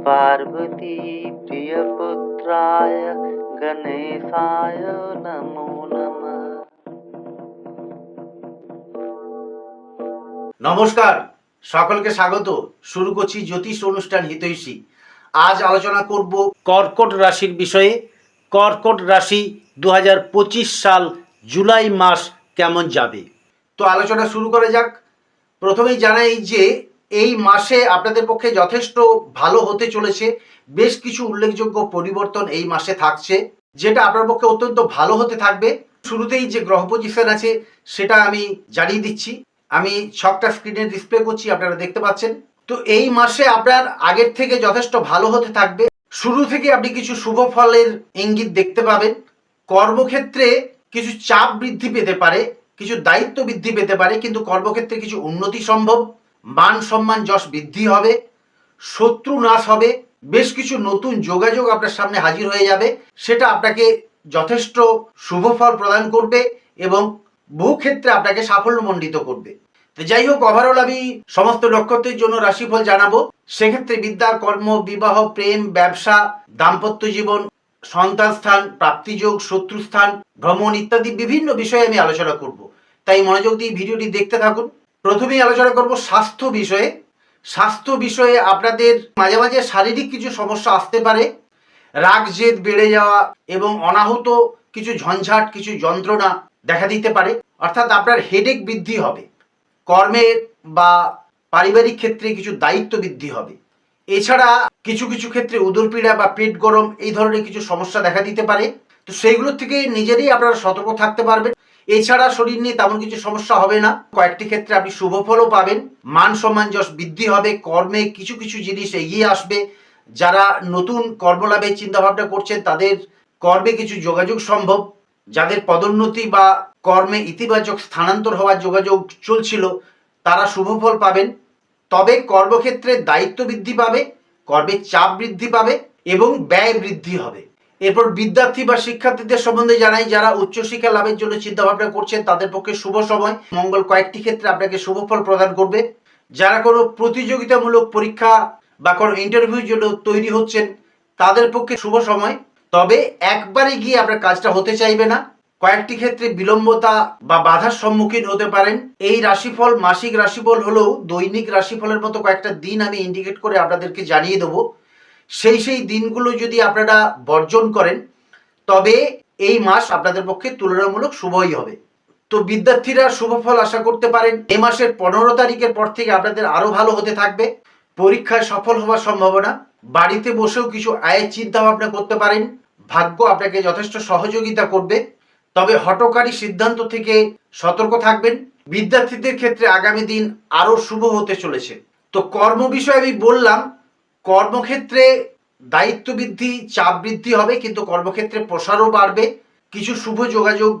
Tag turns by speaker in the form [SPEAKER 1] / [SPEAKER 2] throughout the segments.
[SPEAKER 1] पार्वती प्रियपुत्राय गणेशाय नमो नमः
[SPEAKER 2] নমস্কার সকলকে স্বাগত শুরু করছি জ্যোতিষ অনুষ্ঠান হিতৈষী আজ আলোচনা করব কর্কট রাশির বিষয়ে কর্কট রাশি দু সাল জুলাই মাস কেমন যাবে তো আলোচনা শুরু করা যাক প্রথমেই জানাই যে এই মাসে আপনাদের পক্ষে যথেষ্ট ভালো হতে চলেছে। বেশ কিছু উল্লেখযোগ্য পরিবর্তন এই মাসে থাকছে, যেটা আপনার পক্ষে অত্যন্ত ভালো হতে থাকবে। শুরুতেই যে গ্রহ পজিশন আছে, সেটা আমি জানিয়ে দিচ্ছি। আমি ছকটা স্ক্রিনে ডিসপ্লে করছি, আপনারা দেখতে পাচ্ছেন। তো এই মাসে আপনার আগের থেকে যথেষ্ট ভালো হতে থাকবে। শুরু থেকে আপনি কিছু শুভ ফলের ইঙ্গিত দেখতে পাবেন। কর্মক্ষেত্রে কিছু চাপ বৃদ্ধি পেতে পারে, কিছু দায়িত্ব বৃদ্ধি পেতে পারে, কিন্তু কর্মক্ষেত্রে কিছু উন্নতি সম্ভব। মান সম্মান যশ বৃদ্ধি হবে, শত্রু নাশ হবে, বেশ কিছু নতুন যোগাযোগ আপনার সামনে হাজির হয়ে যাবে, সেটা আপনাকে যথেষ্ট শুভ ফল প্রদান করবে এবং বহু ক্ষেত্রে আপনাকে সাফল্যমণ্ডিত করবে। তো যাই হোক ওভারঅল আমি সমস্ত নক্ষত্রের জন্য রাশিফল জানাব। সেক্ষেত্রে বিদ্যা কর্ম, বিবাহ, প্রেম, ব্যবসা, দাম্পত্য জীবন, সন্তান স্থান, প্রাপ্তিযোগ শত্রুস্থান ভ্রমণ ইত্যাদি বিভিন্ন বিষয়ে আমি আলোচনা করব। তাই মনোযোগ দিয়ে ভিডিওটি দেখতে থাকুন। প্রথমেই আলোচনা করব স্বাস্থ্য বিষয়ে। স্বাস্থ্য বিষয়ে আপনাদের মাঝে মাঝে শারীরিক কিছু সমস্যা আসতে পারে, রাগ, জেদ বেড়ে যাওয়া এবং অনাহত কিছু ঝঞ্ঝাট, কিছু যন্ত্রণা দেখা দিতে পারে, অর্থাৎ আপনার হেডেক বৃদ্ধি হবে। কর্মের বা পারিবারিক ক্ষেত্রে কিছু দায়িত্ব বৃদ্ধি হবে। এছাড়া কিছু কিছু ক্ষেত্রে উদরপীড়া বা পেট গরম এই ধরনের কিছু সমস্যা দেখা দিতে পারে। তো সেইগুলোর থেকে নিজেরই আপনারা সতর্ক থাকতে পারবেন। এছাড়া শরীর নিয়ে তেমন কিছু সমস্যা হবে না। কয়েকটি ক্ষেত্রে আপনি শুভ ফলও পাবেন, মান সম্মান যশ বৃদ্ধি হবে, কর্মে কিছু কিছু জিনিস এগিয়ে আসবে। যারা নতুন কর্মলাভের চিন্তাভাবনা করছেন, তাদের কর্মে কিছু যোগাযোগ সম্ভব। যাদের পদোন্নতি বা কর্মে ইতিবাচক স্থানান্তর হওয়ার যোগাযোগ চলছিল, তারা শুভ ফল পাবেন। তবে কর্মক্ষেত্রে দায়িত্ব বৃদ্ধি পাবে কর্মের চাপ বৃদ্ধি পাবে এবং ব্যয় বৃদ্ধি হবে। এরপর বিদ্যার্থী বা শিক্ষার্থীদের সম্বন্ধে জানাই, যারা উচ্চশিক্ষা লাভের জন্য চিন্তা ভাবনা করছেন, তাদের পক্ষে শুভ সময়। মঙ্গল কয়েকটি ক্ষেত্রে আপনাকে শুভ ফল প্রদান করবে। যারা কোনো প্রতিযোগিতামূলক পরীক্ষা বা কোনো ইন্টারভিউর জন্য তৈরি হচ্ছেন, তাদের পক্ষে শুভ সময়। তবে একবারে গিয়ে আপনার কাজটা হতে চাইবে না। কয়েকটি ক্ষেত্রে বিলম্বতা বা বাধার সম্মুখীন হতে পারেন। এই রাশিফল মাসিক রাশিফল হলেও দৈনিক রাশিফলের মতো কয়েকটা দিন আমি ইন্ডিকেট করে আপনাদেরকে জানিয়ে দেবো। সেই সেই দিনগুলো যদি আপনারা বর্জন করেন, তবে এই মাস আপনাদের পক্ষে তুলনামূলক শুভই হবে। তো বিদ্যার্থীরা শুভ ফল আশা করতে পারেন, এ মাসের পনেরো তারিখের পর থেকে আপনাদের আরও ভালো হতে থাকবে। পরীক্ষায় সফল হওয়ার সম্ভাবনা, বাড়িতে বসেও কিছু আয়ের চিন্তা ভাবনা করতে পারেন। ভাগ্য আপনাকে যথেষ্ট সহযোগিতা করবে। তবে হটকারী সিদ্ধান্ত থেকে সতর্ক থাকবেন। বিদ্যার্থীদের ক্ষেত্রে আগামী দিন আরও শুভ হতে চলেছে। তো কর্ম বিষয়ে আমি বললাম কর্মক্ষেত্রে দায়িত্ব বৃদ্ধি চাপ বৃদ্ধি হবে, কিন্তু কর্মক্ষেত্রে প্রসারও বাড়বে। কিছু শুভ যোগাযোগ,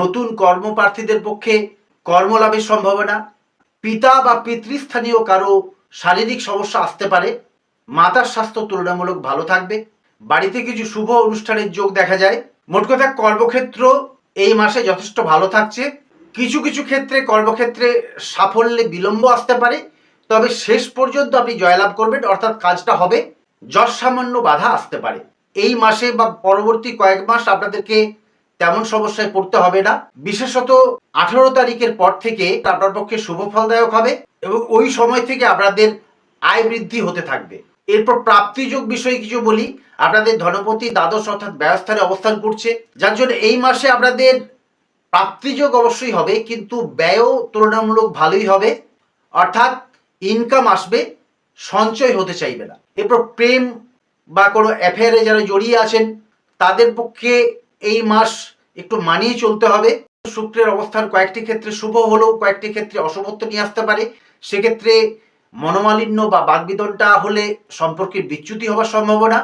[SPEAKER 2] নতুন কর্মপ্রার্থীদের পক্ষে কর্মলাভের সম্ভাবনা। পিতা বা পিতৃস্থানীয় কারও শারীরিক সমস্যা আসতে পারে। মাতার স্বাস্থ্য তুলনামূলক ভালো থাকবে। বাড়িতে কিছু শুভ অনুষ্ঠানের যোগ দেখা যায়। মোট কথা, কর্মক্ষেত্র এই মাসে যথেষ্ট ভালো থাকছে। কিছু কিছু ক্ষেত্রে কর্মক্ষেত্রে সাফল্যে বিলম্ব আসতে পারে। তবে শেষ পর্যন্ত আপনি জয়লাভ করবেন, অর্থাৎ কাজটা হবে। যশ সামান্য বাধা আসতে পারে। এই মাসে বা পরবর্তী কয়েক মাস আপনাদেরকে তেমন সমস্যায় পড়তে হবে না। বিশেষত আঠারো তারিখের পর থেকে আপনার পক্ষে শুভ ফলদায়ক হবে এবং ওই সময় থেকে আপনাদের আয় বৃদ্ধি হতে থাকবে। এরপর প্রাপ্তিযোগ বিষয়ে কিছু বলি। আপনাদের ধনপতি, দ্বাদশ অর্থাৎ ব্যবস্থানে অবস্থান করছে। যার জন্য এই মাসে আপনাদের প্রাপ্তিযোগ অবশ্যই হবে, কিন্তু ব্যয়ও তুলনামূলক ভালোই হবে। অর্থাৎ ইনকাম আসবে, সঞ্চয় হতে চাইবে না। এরপর প্রেম বা কোনো অ্যাফেয়ারে যারা জড়িয়ে আছেন, তাদের পক্ষে এই মাস একটু মানিয়ে চলতে হবে। শুক্রের অবস্থান কয়েকটি ক্ষেত্রে শুভ হলেও কয়েকটি ক্ষেত্রে অশুভত্ব নিয়ে আসতে পারে। সেক্ষেত্রে মনোমালিন্য বা বাগবিদনটা হলে সম্পর্কের বিচ্যুতি হওয়ার সম্ভাবনা।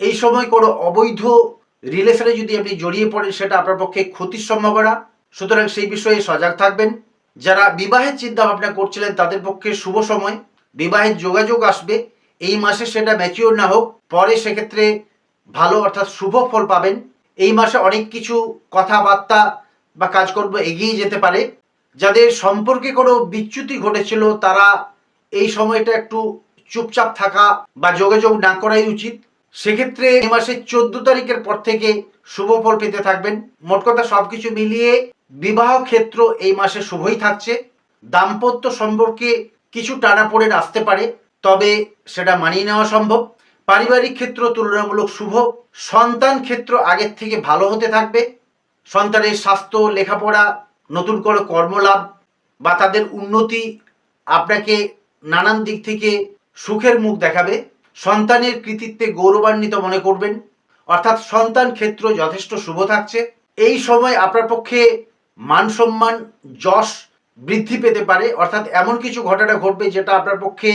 [SPEAKER 2] এই সময় কোনো অবৈধ রিলেশনে যদি আপনি জড়িয়ে পড়েন, সেটা আপনার পক্ষে ক্ষতির সম্ভাবনা। সুতরাং সেই বিষয়ে সজাগ থাকবেন। যারা বিবাহের চিন্তা ভাবনা করছিলেন, তাদের পক্ষে শুভ সময়। বিবাহের যোগাযোগ আসবে। এই মাসে সেটা ম্যাচিওর না হোক, পরে সেক্ষেত্রে ভালো অর্থাৎ শুভ ফল পাবেন। এই মাসে অনেক কিছু কথাবার্তা বা কাজকর্ম এগিয়ে যেতে পারে। যাদের সম্পর্কে কোনো বিচ্যুতি ঘটেছিল, তারা এই সময়টা একটু চুপচাপ থাকা বা যোগাযোগ না করাই উচিত। সেক্ষেত্রে এই মাসের চোদ্দ তারিখের পর থেকে শুভ ফল পেতে থাকবেন। মোট কথা সবকিছু মিলিয়ে বিবাহ ক্ষেত্র এই মাসে শুভই থাকছে। দাম্পত্য সম্পর্কে কিছু টানাপোড়েন আসতে পারে, তবে সেটা মানিয়ে নেওয়া সম্ভব। পারিবারিক ক্ষেত্র তুলনামূলক শুভ, সন্তান ক্ষেত্র আগের থেকে ভালো হতে থাকবে। সন্তানের স্বাস্থ্য, লেখাপড়া, নতুন করে কর্মলাভ বা তাদের উন্নতি আপনাকে নানান দিক থেকে সুখের মুখ দেখাবে। সন্তানের কৃতিত্বে গৌরবান্বিত মনে করবেন। অর্থাৎ সন্তান ক্ষেত্র যথেষ্ট শুভ থাকছে। এই সময় আপনার পক্ষে মান সম্মান, যশ বৃদ্ধি পেতে পারে। অর্থাৎ এমন কিছু ঘটনা ঘটবে যেটা আপনার পক্ষে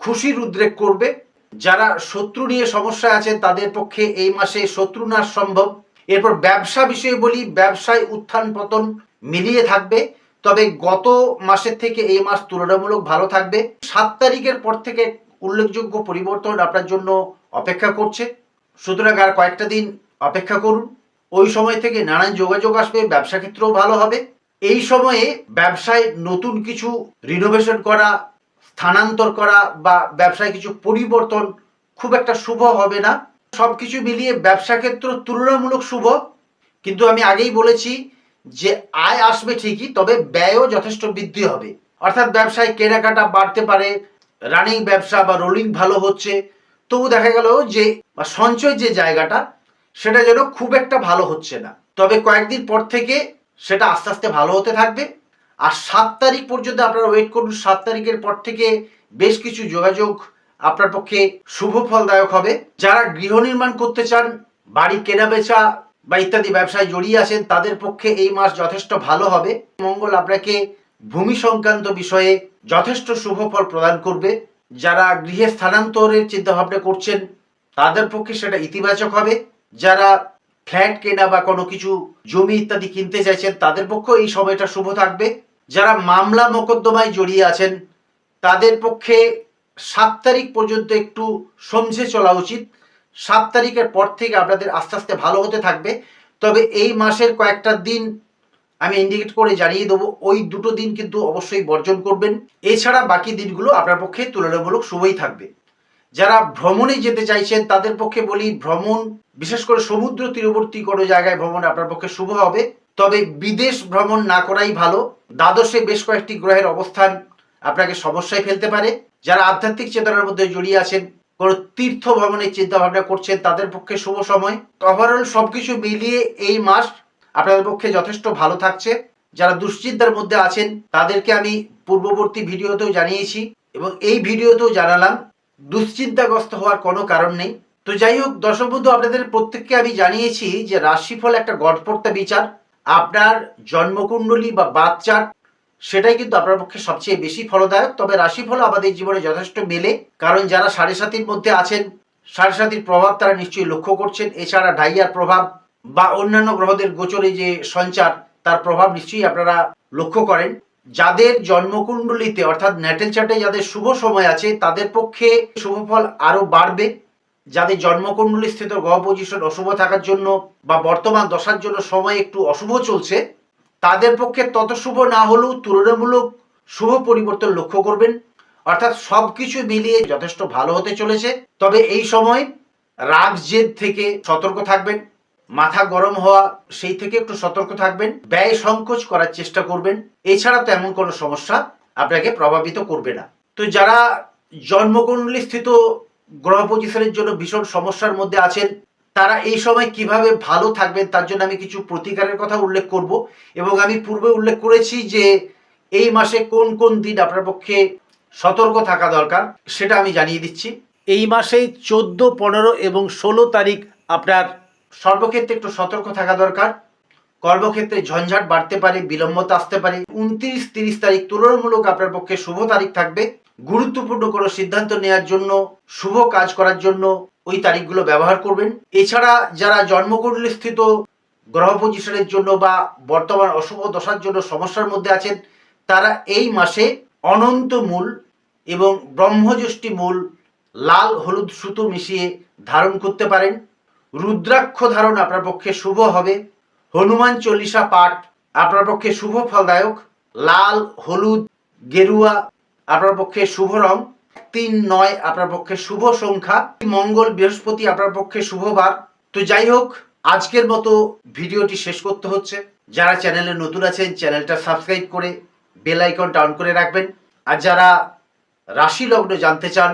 [SPEAKER 2] খুশির উদ্রেক করবে। যারা শত্রু নিয়ে সমস্যায় আছেন তাদের পক্ষে এই মাসে শত্রু নাশ সম্ভব। এরপর ব্যবসা বিষয়ে বলি, ব্যবসায় উত্থান পতন মিলিয়ে থাকবে। তবে গত মাসের থেকে এই মাস তুলনামূলক ভালো থাকবে। সাত তারিখের পর থেকে উল্লেখযোগ্য পরিবর্তন আপনার জন্য অপেক্ষা করছে। সুতরাং আর কয়েকটা দিন অপেক্ষা করুন। ওই সময় থেকে নানান যোগাযোগ আসবে, ব্যবসা ক্ষেত্রেও ভালো হবে। এই সময়ে ব্যবসায় নতুন কিছু রিনোভেশন করা, স্থানান্তর করা বা ব্যবসায় কিছু পরিবর্তন খুব একটা শুভ হবে না। সব কিছু মিলিয়ে ব্যবসা ক্ষেত্র তুলনামূলক শুভ। কিন্তু আমি আগেই বলেছি যে আয় আসবে ঠিকই, তবে ব্যয়ও যথেষ্ট বৃদ্ধি হবে। অর্থাৎ ব্যবসায় কেনাকাটা বাড়তে পারে রানিং ব্যবসা বা রোলিং ভালো হচ্ছে। তবু দেখা গেল যে সঞ্চয় যে জায়গাটা সেটা যেন খুব একটা ভালো হচ্ছে না। তবে কয়েকদিন পর থেকে সেটা আস্তে আস্তে ভালো হতে থাকবে। আর সাত তারিখ পর্যন্ত আপনারা ওয়েট করুন। সাত তারিখের পর থেকে বেশ কিছু যোগাযোগ আপনার পক্ষে শুভ ফলদায়ক হবে। যারা গৃহ নির্মাণ করতে চান, বাড়ি কেনা বেচা বা ইত্যাদি ব্যবসায় জড়িয়ে আছেন, তাদের পক্ষে এই মাস যথেষ্ট ভালো হবে। মঙ্গল আপনাকে ভূমি সংক্রান্ত বিষয়ে যথেষ্ট শুভ ফল প্রদান করবে। যারা গৃহে স্থানান্তরের চিন্তা ভাবনা করছেন, তাদের পক্ষে সেটা ইতিবাচক হবে। যারা ফ্ল্যাট কেনা বা কোনো কিছু, জমি ইত্যাদি কিনতে চাইছেন, তাদের পক্ষেও এই সময়টা শুভ থাকবে। যারা মামলা মোকদ্দমায় জড়িয়ে আছেন, তাদের পক্ষে সাত তারিখ পর্যন্ত একটু সমঝে চলা উচিত। সাত তারিখের পর থেকে আপনাদের আস্তে আস্তে ভালো হতে থাকবে। তবে এই মাসের কয়েকটা দিন আমি ইন্ডিকেট করে জানিয়ে দেবো, ওই দুটো দিন কিন্তু অবশ্যই বর্জন করবেন। এছাড়া বাকি দিনগুলো আপনার পক্ষে তুলনামূলক শুভই থাকবে। যারা ভ্রমণে যেতে চাইছেন, তাদের পক্ষে বলি, ভ্রমণ বিশেষ করে সমুদ্র তীরবর্তী কোনো জায়গায় ভ্রমণ আপনার পক্ষে শুভ হবে। তবে বিদেশ ভ্রমণ না করাই ভালো। দ্বাদশে বেশ কয়েকটি গ্রহের অবস্থান আপনাকে সমস্যায় ফেলতে পারে। যারা আধ্যাত্মিক চেতনার মধ্যে জড়িয়ে আছেন, কোনো তীর্থ ভ্রমণের চিন্তা ভাবনা করছেন, তাদের পক্ষে শুভ সময়। ওভারঅল সবকিছু মিলিয়ে এই মাস আপনাদের পক্ষে যথেষ্ট ভালো থাকছে। যারা দুশ্চিন্তার মধ্যে আছেন, তাদেরকে আমি পূর্ববর্তী ভিডিওতেও জানিয়েছি এবং এই ভিডিওতেও জানালাম, দুশ্চিন্তাগ্রস্ত হওয়ার কোনো কারণ নেই। তো যাই হোক, দর্শক বন্ধু, আপনাদের প্রত্যেককে আমি জানিয়েছি যে রাশিফল একটা গড়পড়তা বিচার। আপনার জন্মকুণ্ডলী বা বাচ্চার সেটাই কিন্তু আপনার পক্ষে সবচেয়ে বেশি ফলদায়ক। তবে রাশিফল আমাদের জীবনে যথেষ্ট মেলে, কারণ যারা সাড়ে সাতির মধ্যে আছেন, সাড়ে সাতির প্রভাব তারা নিশ্চয়ই লক্ষ্য করছেন। এছাড়া ডাইয়ার প্রভাব বা অন্যান্য গ্রহদের গোচরে যে সঞ্চার, তার প্রভাব নিশ্চয়ই আপনারা লক্ষ্য করেন। যাদের জন্মকুণ্ডলিতে, অর্থাৎ ন্যাটেল চার্টে যাদের শুভ সময় আছে, তাদের পক্ষে শুভ ফল আরও বাড়বে। যাদের জন্মকুণ্ডলী স্থিত গ্রহ পজিশন অশুভ থাকার জন্য বা বর্তমান দশার জন্য সময় একটু অশুভ চলছে, তাদের পক্ষে তত শুভ না হলেও তুলনামূলক শুভ পরিবর্তন লক্ষ্য করবেন। অর্থাৎ সব কিছু মিলিয়ে যথেষ্ট ভালো হতে চলেছে। তবে এই সময় রাগ জেদ থেকে সতর্ক থাকবেন, মাথা গরম হওয়া সেই থেকে একটু সতর্ক থাকবেন, ব্যয় সংকোচ করার চেষ্টা করবেন। এছাড়া তো এমন কোনো সমস্যা আপনাকে প্রভাবিত করবে না। তো যারা জন্মকুণ্ডলী স্থিত গ্রহ পজিশনের জন্য ভীষণ সমস্যার মধ্যে আছেন। তারা এই সময় কীভাবে ভালো থাকবেন তার জন্য আমি কিছু প্রতিকারের কথা উল্লেখ করব এবং আমি পূর্বে উল্লেখ করেছি যে এই মাসে কোন কোন দিন আপনার পক্ষে সতর্ক থাকা দরকার সেটা আমি জানিয়ে দিচ্ছি। এই মাসে চোদ্দ, পনেরো এবং ষোলো তারিখ আপনার সর্বক্ষেত্রে একটু সতর্ক থাকা দরকার। কর্মক্ষেত্রে ঝঞ্ঝাট বাড়তে পারে, বিলম্বতা আসতে পারে। উনত্রিশ, তিরিশ তারিখ তুলনামূলক আপনার পক্ষে শুভ তারিখ থাকবে। গুরুত্বপূর্ণ কোনো সিদ্ধান্ত নেওয়ার জন্য, শুভ কাজ করার জন্য ওই তারিখগুলো ব্যবহার করবেন। এছাড়া যারা জন্মকুণ্ডলী স্থিত গ্রহ পজিশনের জন্য বা বর্তমান অশুভ দশার জন্য সমস্যার মধ্যে আছেন, তারা এই মাসে অনন্ত মূল এবং ব্রহ্মজ্যোষ্ঠী মূল লাল হলুদ সুতো মিশিয়ে ধারণ করতে পারেন। রুদ্রাক্ষ ধারণ আপনার পক্ষে শুভ হবে। হনুমান চল্লিশা পাঠ আপনার পক্ষে শুভ ফলদায়ক। লাল, হলুদ, গেরুয়া আপনার পক্ষে শুভ রং, তিন নয় আপনার পক্ষে শুভ সংখ্যা মঙ্গল, বৃহস্পতি আপনার পক্ষে শুভবার। তো যাই হোক, আজকের মতো ভিডিওটি শেষ করতে হচ্ছে। যারা চ্যানেলে নতুন আছেন, চ্যানেলটা সাবস্ক্রাইব করে বেল আইকন ডাউন করে রাখবেন। আর যারা রাশি লগ্ন জানতে চান,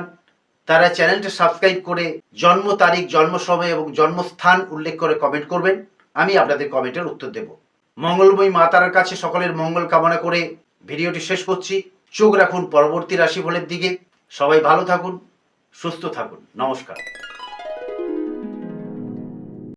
[SPEAKER 2] তারা চ্যানেলটা সাবস্ক্রাইব করে জন্ম তারিখ, জন্ম সময় এবং জন্মস্থান উল্লেখ করে কমেন্ট করবেন। আমি আপনাদের কমেন্টের উত্তর দেব। মঙ্গলময়ী মাতার কাছে সকলের মঙ্গল কামনা করে ভিডিওটি শেষ করছি। চোখ রাখুন পরবর্তী রাশিফলের দিকে। সবাই ভালো থাকুন সুস্থ থাকুন। নমস্কার।